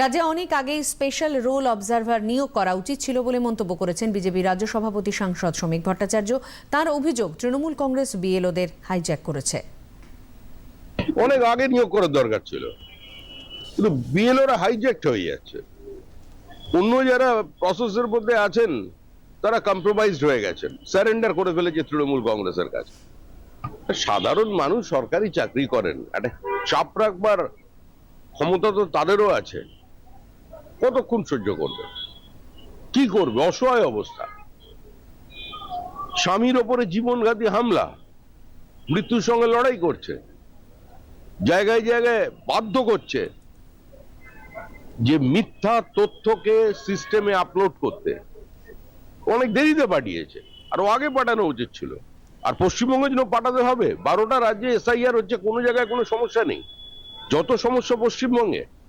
রাজ্যে অনেক আগেই স্পেশাল রোল অবজারভার নিয়োগ করা উচিত ছিল বলে মন্তব্য করেছেন বিজেপি রাজ্য সভাপতি সাংসদ শ্রমিক ভট্টাচার্য। তার অভিযোগ, তৃণমূল কংগ্রেস বিএলওদের হাইজ্যাক করেছে। অনেক আগে নিয়োগ করার দরকার ছিল। কিন্তু বিএলওরা হাইজ্যাক্ট হয়ে যাচ্ছে। অন্য যারা প্রসেসের মধ্যে আছেন, তারা কম্প্রোমাইজড হয়ে গেছেন। স্যারেন্ডার করে ফেলেছে তৃণমূল কংগ্রেসের কাছে। সাধারণ মানুষ সরকারি চাকরি করেন। একটা চাপ রাখবার ক্ষমতা তো তাদেরও আছে। কতক্ষণ সহ্য করবে? কি করবে? অসহায় অবস্থা। স্বামীর ওপরে জীবনঘাতী হামলা, মৃত্যুর সঙ্গে লড়াই করছে, জায়গায় জায়গায় বাধ্য করছে যে মিথ্যা তথ্যকে সিস্টেমে আপলোড করতে। অনেক দেরিতে পাঠিয়েছে আরও আগে পাঠানো উচিত ছিল। আর পশ্চিমবঙ্গের জন্য পাঠাতে হবে, বারোটা রাজ্যে এসআইআর হচ্ছে, কোনো জায়গায় কোনো সমস্যা নেই। যত সমস্যা পশ্চিমবঙ্গে